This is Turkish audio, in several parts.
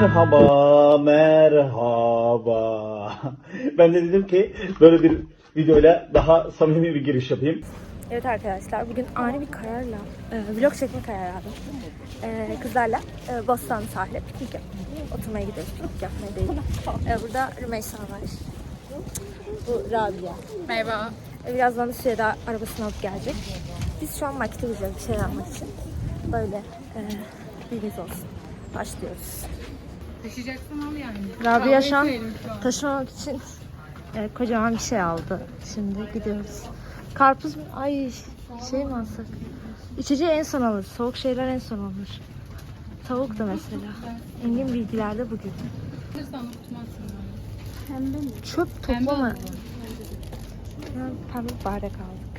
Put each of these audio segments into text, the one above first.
Merhaba, merhaba. Ben de dedim ki böyle bir videoyla daha samimi bir giriş yapayım. Evet arkadaşlar bugün ani bir kararla e, vlog çekme kararı aldım. E, kızlarla e, Bostan sahile piknik oturmaya gidiyoruz. Piknik yapmaya değil. E, burada Rümeysa var. Bu Rabia. Merhaba. E, birazdan da Süheyda arabasını alıp gelecek. Biz şu an markete gidiyoruz bir şeyler almak için. Böyle e, bilginiz olsun. Başlıyoruz. Taşıyacaksın al yani. Rabia şu an Kahve içelim şu an. taşımamak için e, kocaman bir şey aldı. Şimdi gidiyoruz. Karpuz mu? Ay şey mi alsak? İçeceği en son alır. Soğuk şeyler en son alır. Tavuk da mesela. Engin bilgilerde bugün. Alırsan unutmazsın. Çöp Pembe toplama. mi? Ya, Pembe bardak aldık.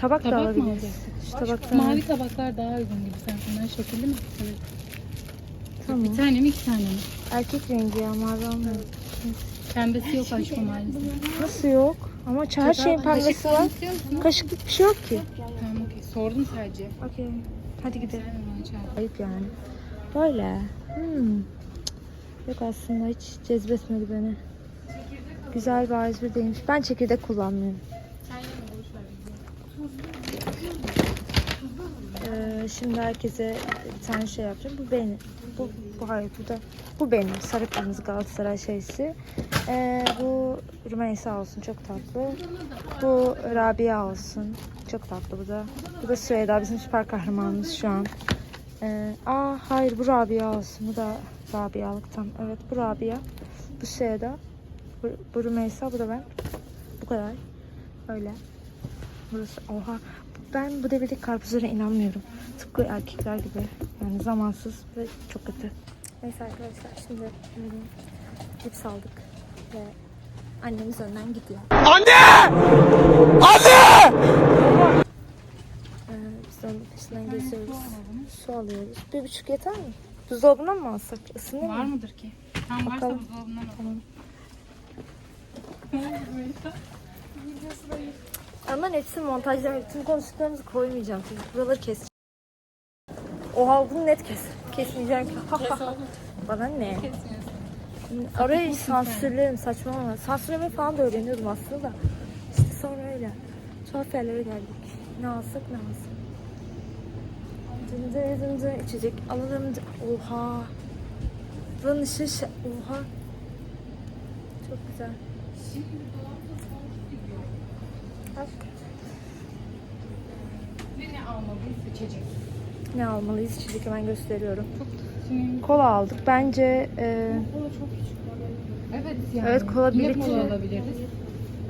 Tabak, da Tabak mı alabiliriz. Şu tabaktan Mavi tabaklar daha uygun gibi sen. Bunlar şekilli mi? Evet. Tamam. Bir tane mi iki tane mi? Erkek rengi ya mavi almıyorum. Pembesi yok aşkım maalesef. Nasıl yok? Ama her şeyin pembesi var. Kaşıklık bir şey yok ki. Tamam okey. Sordum sadece. Okey. Hadi gidelim. Ayıp yani. Böyle. Hmm. Yok aslında hiç cezbetmedi beni. Güzel bir A101 değilmiş. Ben çekirdek kullanmıyorum. Ee, şimdi herkese bir tane şey yapacağım. Bu benim. Bu, bu hayır bu da bu benim. Sarı kırmızı Galatasaray şeysi. Ee, bu Rümeysa olsun çok tatlı. Bu Rabia olsun. Çok tatlı bu da. Bu da Süheyda bizim süper kahramanımız şu an. Ee, aa hayır bu Rabia olsun. Bu da Rabia'lıktan. Evet bu Rabia. Bu Süheyda. Bu, bu Rümeysa. Bu da ben. Bu kadar. Öyle. Burası oha. Ben bu devirdeki karpuzlara inanmıyorum. Tıpkı erkekler gibi. Yani zamansız ve çok kötü. Neyse arkadaşlar şimdi cips aldık ve annemiz önden gidiyor. Anne! Anne! Ee, biz onun peşinden geziyoruz. Su alıyoruz. Bir buçuk yeter mi? Buzdolabından mı alsak? Isınır Var mı? mıdır ki? Tam varsa Bakalım. buzdolabından al. Tamam. Onların hepsini montajlamayıp tüm konuştuklarımızı koymayacağım. Çünkü buraları keseceğim. Oha bunu net kes. Kesmeyeceğim ki. Bana ne? Orayı sansürlerim saçmalama. Sansürlemeyi falan da öğreniyordum aslında da. İşte sonra öyle. Tuhaf yerlere geldik. Ne alsak ne alsak. Dındı dındı içecek alalım. Oha. Buranın ışığı Oha. Çok güzel. Bak. Ve ne almalıyız seçecek. Ne almalıyız içecek hemen gösteriyorum. Şimdi Kola aldık. Bence e, Evet yani. Evet, kola bir Ne litre. kola alabiliriz?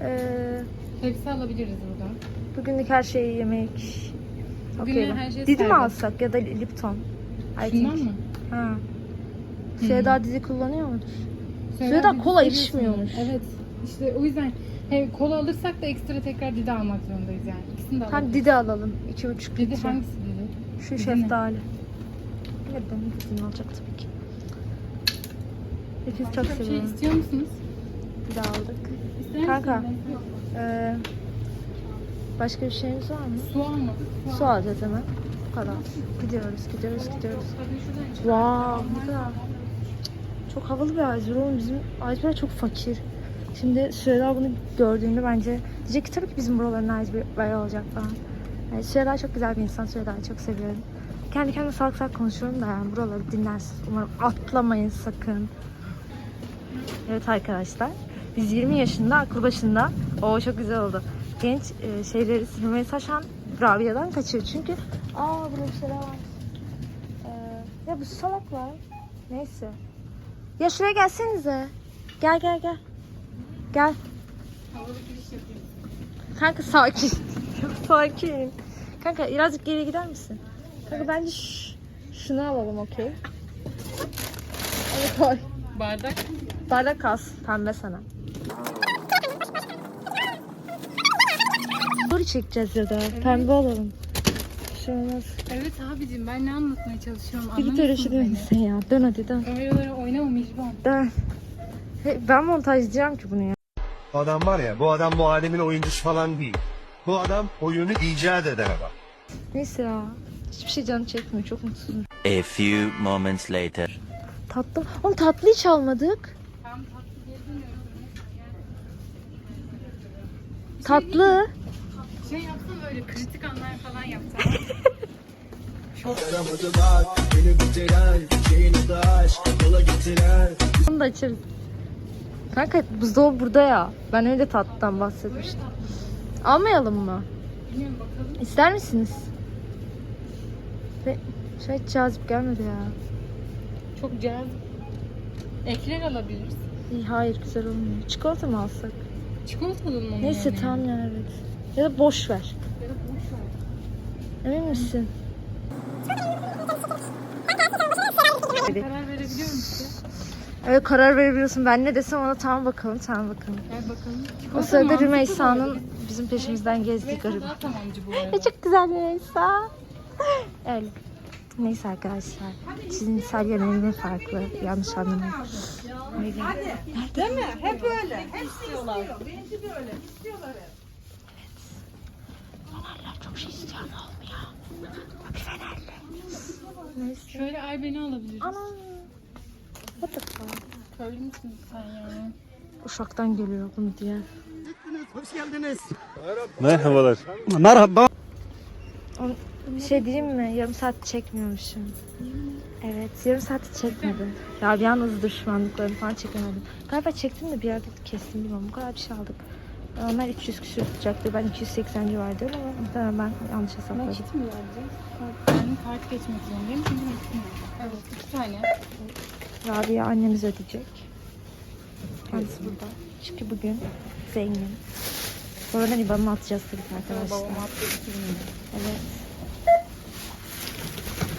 e, Hepsi alabiliriz buradan. bugünlük her şeyi yemek. Bugünlük Okey. her şey Didi mi serbest. alsak ya da Lipton? I Şundan think. mı? Ha. Süheyda dizi kullanıyor mudur? Söyle Süheyda abi, kola içmiyormuş. Evet. İşte o yüzden hem kola alırsak da ekstra tekrar dide almak zorundayız yani. İkisini de Tamam alabiliriz. Didi alalım. 2,5 Didi litre. hangisi didi? Şu Didi şeftali. Evet benim Didi'ni alacak tabii ki. Hepiniz çok bir şey seviyorum. istiyor musunuz? Didi aldık. İster Kanka. Ee, başka bir şeyimiz var mı? Soğan mı? Su alacağız hemen. Bu kadar. Gidiyoruz, gidiyoruz, gidiyoruz. Wow, ne kadar. Çok havalı bir oğlum. Bizim Azber çok fakir. Şimdi Süheyla bunu gördüğünde bence diyecek ki tabii ki bizim buraların Azber olacak falan. Yani Süheyla çok güzel bir insan. Süheyla'yı çok seviyorum. Kendi kendime salak salak konuşuyorum da yani buraları dinlersiniz. Umarım atlamayın sakın. Evet arkadaşlar. Biz 20 yaşında, aklı başında. O çok güzel oldu. Genç e, şeyleri silmeye taşan Rabia'dan kaçıyor. Çünkü aa burada bir şeyler var. Ee, ya bu salaklar. Neyse. Ya şuraya gelsenize. Gel gel gel. Gel. Kanka sakin. sakin. Kanka birazcık geriye gider misin? Kanka bence şunu alalım okey. Evet koy. Bardak. Bardak kalsın. Pembe sana. Story çekeceğiz ya da. Pembe alalım. Olmaz. Evet abicim ben ne anlatmaya çalışıyorum Bir git öyle anlamıyorsun şey misin ya? Dön hadi dön. Kameralara oynamamış bu. Dön. Hey, Ben montajlayacağım ki bunu ya. Adam var ya bu adam bu alemin oyuncusu falan değil. Bu adam oyunu icat eden adam. Neyse ya. Hiçbir şey canı çekmiyor. Çok mutsuzum. A few moments later. tatlı. Oğlum tatlı hiç almadık. Tam tatlı. Şey yapsam böyle kritik anlar falan yapsam. Onu da açarız. Kanka buzdolabı burada ya. Ben öyle tatlıdan bahsetmiştim. Almayalım mı? İster misiniz? Ve şey hiç cazip gelmedi ya. Çok cazip. Ekler alabiliriz. İyi hayır güzel olmuyor. Çikolata mı alsak? Çikolatalı mı? Neyse tamam yani evet. Ya da boş ver. Ya da boş ver. Emin misin? Karar verebiliyor musun? Evet karar verebiliyorsun. Ben ne desem ona tamam bakalım tamam bakalım. Gel bakalım. O sırada Rümeysa'nın bizim peşimizden gezdiği garip. tamamcı bu arada. Ya çok güzel Rümeysa. Öyle. Neyse arkadaşlar. Çizimsel yönelimi farklı. Yanlış anlamayın. Değil mi? Hep öyle. Hep istiyorlar. Benimki de öyle. İstiyorlar hep. Fenerler çok şey istiyor ama olmuyor. Bak fenerli. Şöyle ay beni alabiliriz. Ana. What the fuck? Köylü müsün sen yani? Uşaktan geliyor bunu diye. Hoş geldiniz. Merhabalar. Merhaba. Bir şey diyeyim mi? Yarım saat çekmiyormuşum. Evet, yarım saat çekmedi. Ya bir an hızlı düşmanlıklarını falan çekemedim. Galiba çektim de bir yerde kestim bilmiyorum. Bu kadar bir şey aldık. Onlar 300 küsür tutacaktı. Ben 280 civar diyorum ama muhtemelen ben yanlış hesapladım. Nakit mi vereceğiz? Ben kart geçmek zorundayım çünkü. Evet iki tane. Rabia annemiz ödeyecek. Kendisi burada. Çünkü bugün zengin. Sonradan IBAN'ını atacağız tabii ki arkadaşlar. Babam attı 2000 lira. Evet.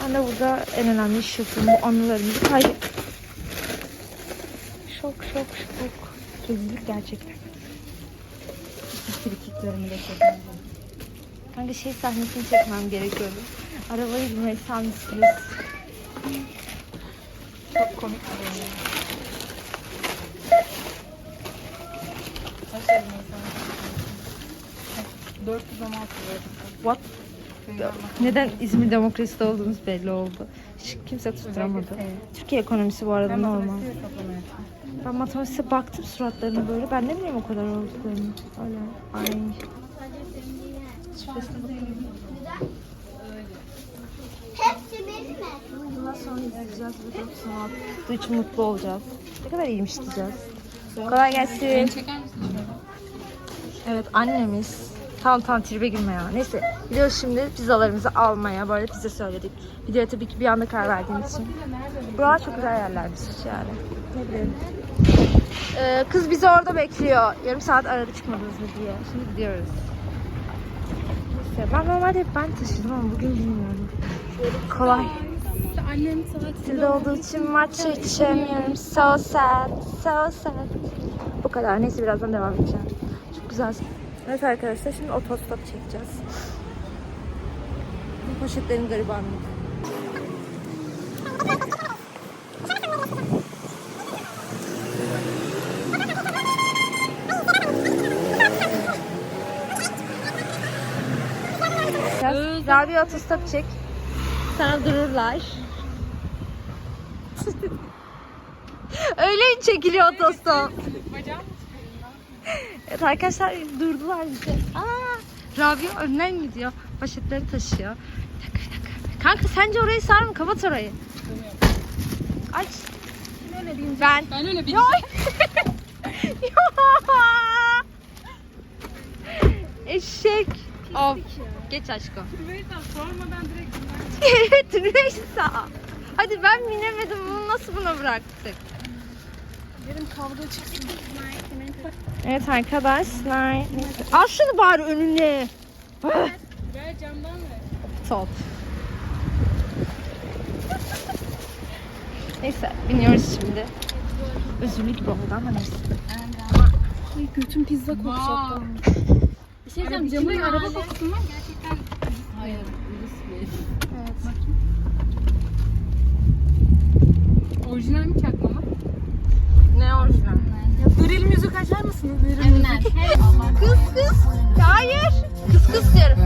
Ben de burada en önemli. Bu anılarımızı kaydet. Şok şok şok. Rezillik gerçekten. Frikiklerimi de çekmem. Kanka şey sahnesini çekmem gerekiyordu. Arabayı bir mesam. Çok komik bir oyun. Kaç elini insan? 416 lira. What? Neden İzmir demokrasisi olduğunuz belli oldu. Hiç kimse tutturamadı. Türkiye ekonomisi bu arada normal. Ben matematiğe baktım suratlarına böyle. Ben ne bileyim o kadar olduklarını. Öyle. Ay. Hepsi benim mi? Bundan sonra izleyeceğiz ve için mutlu olacağız. Ne kadar iyiymiş diyeceğiz. Kolay gelsin. Çeker misin? Evet annemiz. Tamam tamam tribe girme ya. Neyse gidiyoruz şimdi pizzalarımızı almaya. Böyle pizza söyledik. Videoya tabii ki bir anda karar verdiğimiz için. Buralar çok güzel yerlermiş yani. Ne. Ee, kız bizi orada bekliyor. Yarım saat aradı çıkmadınız mı diye. Şimdi gidiyoruz. Neyse ben normalde hep ben taşıdım ama bugün bilmiyorum. Kolay. Annem Tatilde olduğu için maç içemiyorum. So sad, so sad. Bu kadar. Neyse birazdan devam edeceğim. Çok güzel. Evet arkadaşlar şimdi otostop çekeceğiz. Bu poşetlerin garibanlığı. Rabia otostop çek. Sana dururlar. Öyle mi çekiliyor otostop? Evet arkadaşlar durdular bize. Aa, Rabia önden gidiyor. Poşetleri taşıyor. Bir dakika bir dakika. Kanka sence orayı sar mı? Kapat orayı. Aç. öyle diyeyim. Ben. Ben öyle bir Eşek. Of. Geç aşkım. Rümeysa sormadan direkt evet Rümeysa. Hadi ben binemedim. Bunu nasıl buna bıraktık? Yarın kavga çıksın. Evet arkadaşlar. Al şunu bari önüne. Ver camdan ver. Top. Neyse biniyoruz şimdi. Özürlük bu oldu ama neyse. Götüm pizza kokacak. Bir şey diyeceğim camın araba kokusu mu? Gerçekten. Hayır. Evet. Orijinal mi mı? ne orijinal. Drill müzik açar mısınız? Drill müzik. kız kız. Hayır. Kız kız diyorum.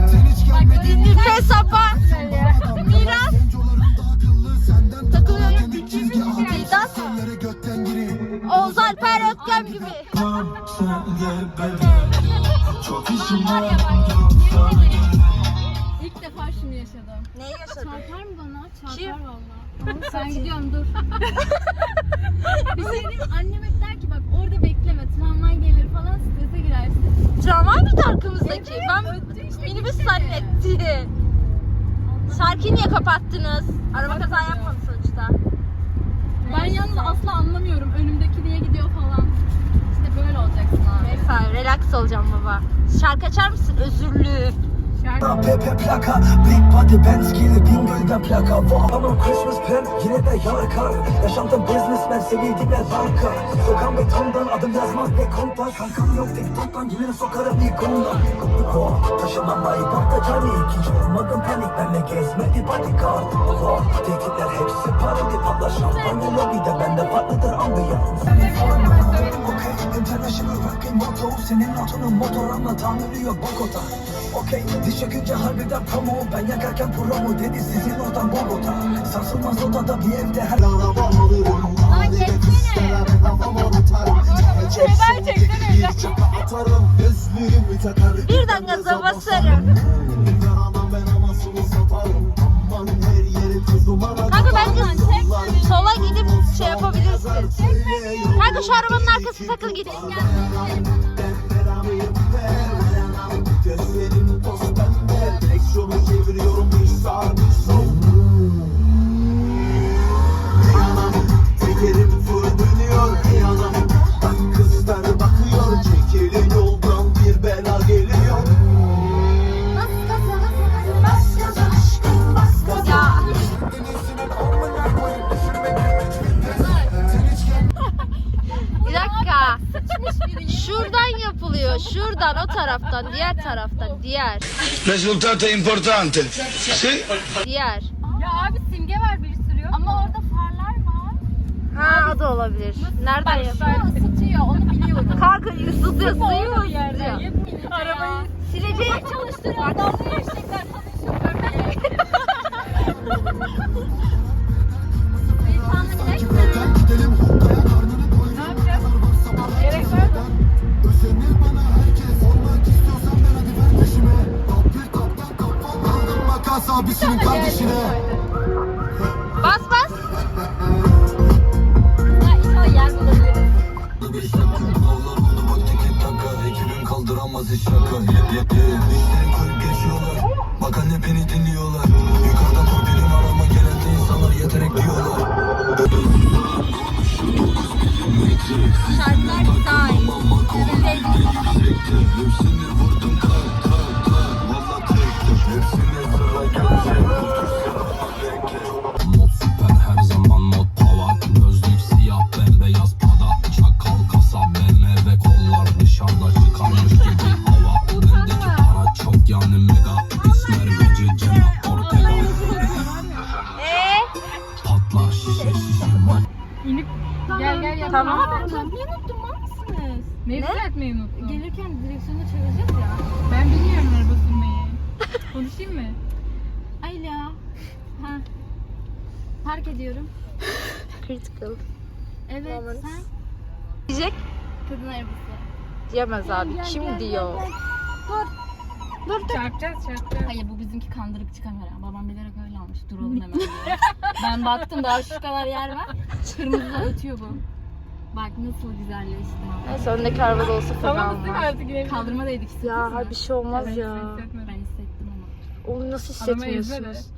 Bak dinle sapa. Miras. Takılıyor. Miras. Oğuz Alper Ötkem gibi. Çok işim var yaşadım. Neyi yaşadın? Çarpar mı bana? Çarpar Kim? valla. Ben gidiyorum dur. bir şey diyeyim? Annem hep der ki bak orada bekleme tramvay gelir falan strese girersin. Tramvay mıydı arkamızdaki? Evet, ben işte, minibüs gitti. zannettim. Şarkıyı niye kapattınız? Araba kaza yapmadı sonuçta. Ben yalnız asla anlamıyorum önümdeki niye gidiyor falan. İşte böyle olacaksın abi. Neyse relax olacağım baba. Şarkı açar mısın? Özürlü. Pepe plaka Big body Benz gelir Bingöl'den plaka. Wow Christmas pen yine de yakar Yaşantım businessman sevildiler banka. Sokan betondan adım yazmaz ne konta Kankam yok TikTok'tan gelini sokarım ilk ondan Wow taşınmamayı bakta cani Hiç olmadım panik benle gezmedi bodyguard. Wow tehditler hepsi parodi patlar Şampanya lobide. Bende farklıdır ambiyans international rapping motto Senin notunun motor ama tahammülü yok Bogota Okey diş çökünce harbiden promo Ben yakarken promo dedi sizin oradan Bogota Sarsılmaz odada bir evde her araba alırım Ay geçsene. Neden çeksene Atarım gözlüğümü takarım Birden gaza basarım. Kanka bence sola gidip şey yapabilirsin. Kanka şu arabanın arkasına takıl git. Bir sağ bir sol Yanam Tekerim full dönüyor yanam Bak kızlar bakıyor Çekilin yoldan bir bela geliyor Ya. Bir dakika. Şuradan yapılıyor. Şuradan o taraftan, diğer taraftan, diğer, Risultato importante. Sì. diğer. Ya abi simge var biri sürüyor. Ama orada farlar var. Ha o da olabilir. Nereden yapıyor? Şöyle ısıtıyor onu biliyorum. Kanka ısıtıyor, suyu mu ısıtıyor? Arabayı Sileceği çalıştırıyor. Dalga geçecekler tanışıyor. Makas abisinin kardeşine Neyi düzeltmeyi unuttun? Gelirken direksiyonu çevireceğiz ya. Ben bilmiyorum araba sürmeyi. Konuşayım mı? Alo. Ha. Park ediyorum. Critical. Evet Tamam. sen Diyecek? kadın arabası. Diyemez abi. Gel, Kim gel, diyor? gel, gel. Çarpacağız çarpacağız. Hayır bu bizimki kandırıkçı kamera. Babam bilerek öyle almış. Duralım hemen diye. ben baktım daha şu kadar yer var. Kırmızı ötüyor bu. Bak nasıl güzelleşti. Neyse öndeki arabada olsa Tamam değil mi olmaz. artık yine? Kaldırmadaydık işte. Ya hayır bir şey olmaz Evet, ya. Ben hissettim ama. Onu nasıl de. hissetmiyorsunuz?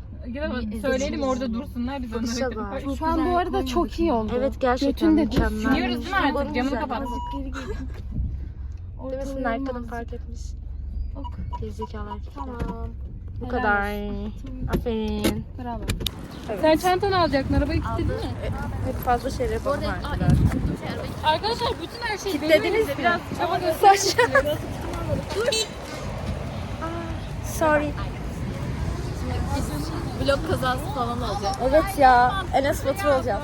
İyi, söyleyelim orada dursunlar biz Bakışa onları bak. koy- Furkan bu arada çok iyi oldu. Evet gerçekten Götün de mükemmel. Siliyoruz değil mi artık? Camını kapat. Azıcık geri gel. Demesin arkadan park etmiş. Ok. Gerizekalı erkekler. Tamam. Bu Helal kadar. Aferin. Bravo. Sen çantanı alacaktın arabayı kilitledin mi? Hep fazla şey yapalım artık. Arkadaşlar bütün her şeyi Kilitlediniz mi? Biraz çaba Saçma. Sorry. Blok kazası falan olacak. Evet ya. Enes Batur olacağım.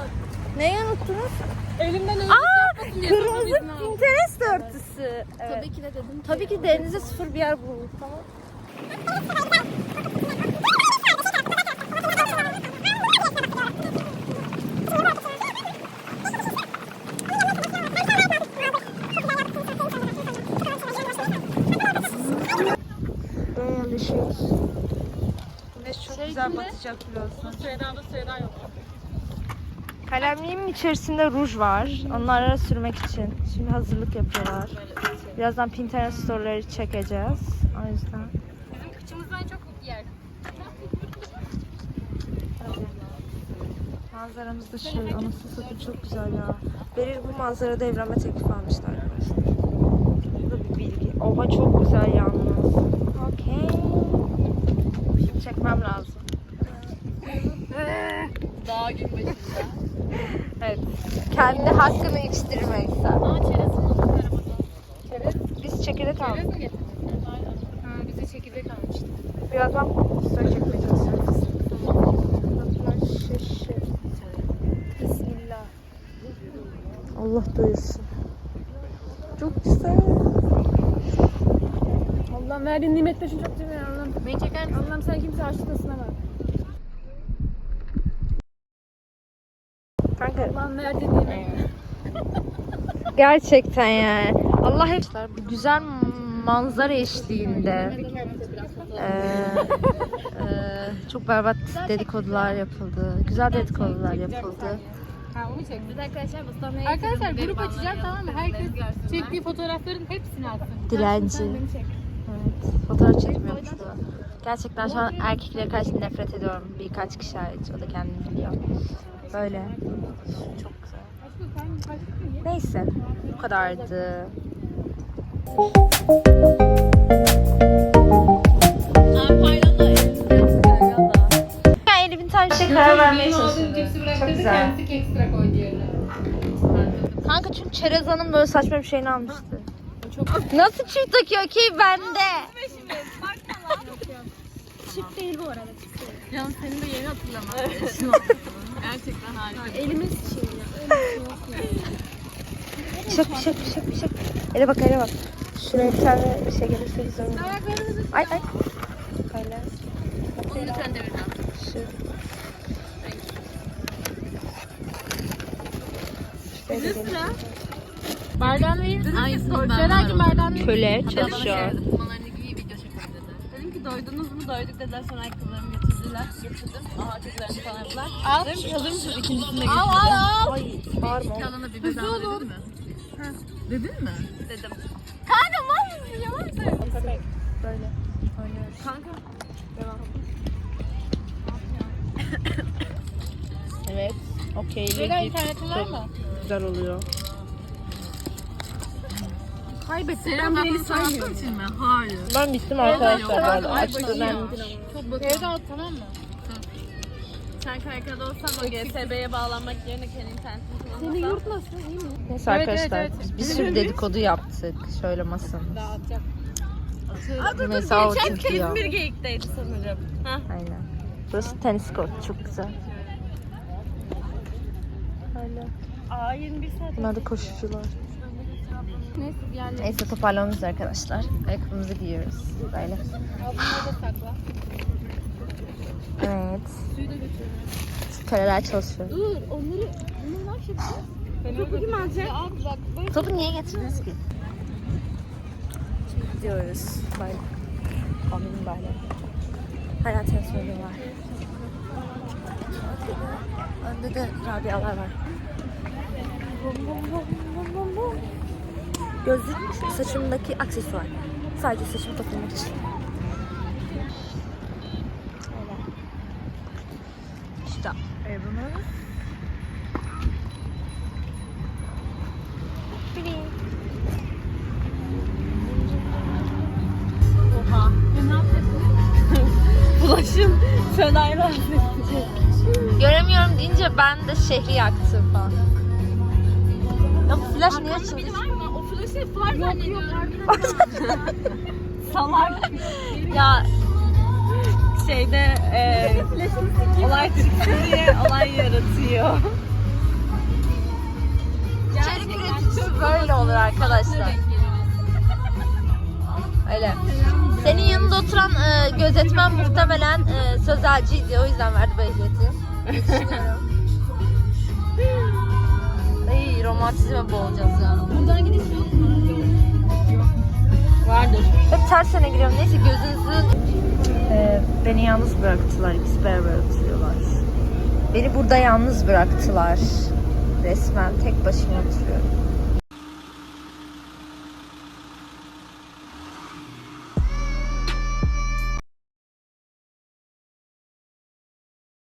Neyi unuttunuz? Elimden öyle Aa, diye kırmızı Pinterest örtüsü. Evet. Tabii ki de dedim. Tabii ki denize sıfır bir yer bulduk. Tamam. Batacak biliyorsun. Süheyda'da Süheyda yok. Kalemliğimin içerisinde ruj var. Onlara sürmek için. Şimdi hazırlık yapıyorlar. Birazdan Pinterest storyleri çekeceğiz. O yüzden. Bizim kıçımızdan çok yer. Manzaramız da şöyle. Anasını satayım çok güzel ya. Beril bu manzarada evlenme teklifi almışlar arkadaşlar. Bu da bir bilgi. Oha çok güzel yalnız. Okey. Şimdi çekmem lazım. Dağ gün başında. Evet. Kendi hakkını içtirmekse. Aa çerezin oldu arabada. Biz çekirdek aldık. Çerez mi getirdin? Ha bize çekirdek almıştı. Birazdan story çekmeye çalışacağız. Bismillah. Allah duyursun. Çok güzel. Allah'ım verdiğin nimetler için çok cimri Allah'ım. Beni çeker misin? Allah'ım sen kimse aşkına bak. Kanka Allah'ım verdiğin nimetler. gerçekten yani. Allah hep bu güzel manzara eşliğinde eee, eee, çok berbat dedikodular yapıldı. Güzel dedikodular yapıldı. Ha onu çek. Biz arkadaşlar Bostanlı'ya Arkadaşlar gittik, grup açacağım tamam mı? Herkes çektiği fotoğrafların hepsini atsın. Dilenci. Evet, fotoğraf çekmiyormuştu. Gerçekten şu an erkeklere karşı nefret ediyorum. Birkaç kişi hariç. O da kendini biliyor. Böyle. Çok güzel. Neyse. Bu kadardı. Ben Elif'in tane bir şey karar vermeye çalışıyorum. Çok güzel. Kanka çünkü Çerez Hanım böyle saçma bir şeyini almıştı. Nasıl çift takıyor ki bende? Canım senin de yeni hatırlaman. Gerçekten harika. Elimiz şey. Şak şak şak şak. Ele bak ele bak. Şuraya bir tane bir şey gelirse güzel olur. Ay ay. Öyle. Onu lütfen devirden. Şu. Şöyle gelirse. Bardağını verir misin? Bardağını verir Köle çalışıyor. şey. Dedim ki doydunuz mu? Doyduk dediler sonra Aha kızlarını falan yaptılar. Al. Hazır mısınız? İkincisini de Al al al. Ay bağırma. İki alana bir bedava dedin mi? Dedin mi? Dedim. Kanka mal mısın? Yalan söylüyorsun. Böyle. Oynuyoruz. Kanka. Evet. Okey. Beyler internetin var mı? Güzel oluyor. Kaybettim. Senin Ben bu eli ben sattığın saymıyorum. için mi? Hayır. Ben bittim arkadaşlar. Ay, açtım ben. Çok bakıyorum. Evde al tamam mı? Sen kaykada olsan o GSB'ye bağlanmak yerine kendi internetini kullanırsan. Seni yurt nasıl? İyi mi? Neyse Evet, arkadaşlar evet, evet. bir sürü dedikodu yaptık. Şöyle masamız. Dağıtacağım. Mesela o Geçen çünkü ya. kez bir geyikteydi sanırım. Ha? Aynen. Burası tenis kort. Çok güzel. Öyle. Aa 21 saat. Bunlar da koşucular. Neyse bir yerlere. Neyse toparlamamız arkadaşlar. Ayakkabımızı giyiyoruz. Böyle. Evet. Suyu da götürüyorum. Köleler çalışıyor. Dur onları bunları ne yapacaksın? Ben Topu kim alacak? Ya abi bak böyle Topu niye getirdiniz ki? Şimdi gidiyoruz. Böyle. Kombinin böyle. Hala transferi var. Önde de Rabia'lar var. Bum bum bum bum bum bum. Gözlük saçımdaki aksesuar. Sadece saçımı toplamak için. İşte evimiz. Oha. Ne yapacaksın? Bulaşın. Fenayla. Göremiyorum deyince ben de şehri yaktım falan. Ya bu flash niye açıldı? Flaşı far zannediyorum. Salak. Ya Şeyde e, olay çıktı diye olay yaratıyor. içerik üreticisi böyle olur arkadaşlar. Öyle. Senin yanında oturan e, gözetmen muhtemelen e, sözelciydi. O yüzden verdi bu ehliyeti. Düşünüyorum. Ay romantizme boğulacağız ya. Buradan gidiş yok mu? Vardır. Hep ters giriyorum. Neyse gözünüzün Ee, beni yalnız bıraktılar. İkisi beraber oturuyorlar. Beni burada yalnız bıraktılar. Resmen tek başıma oturuyorum.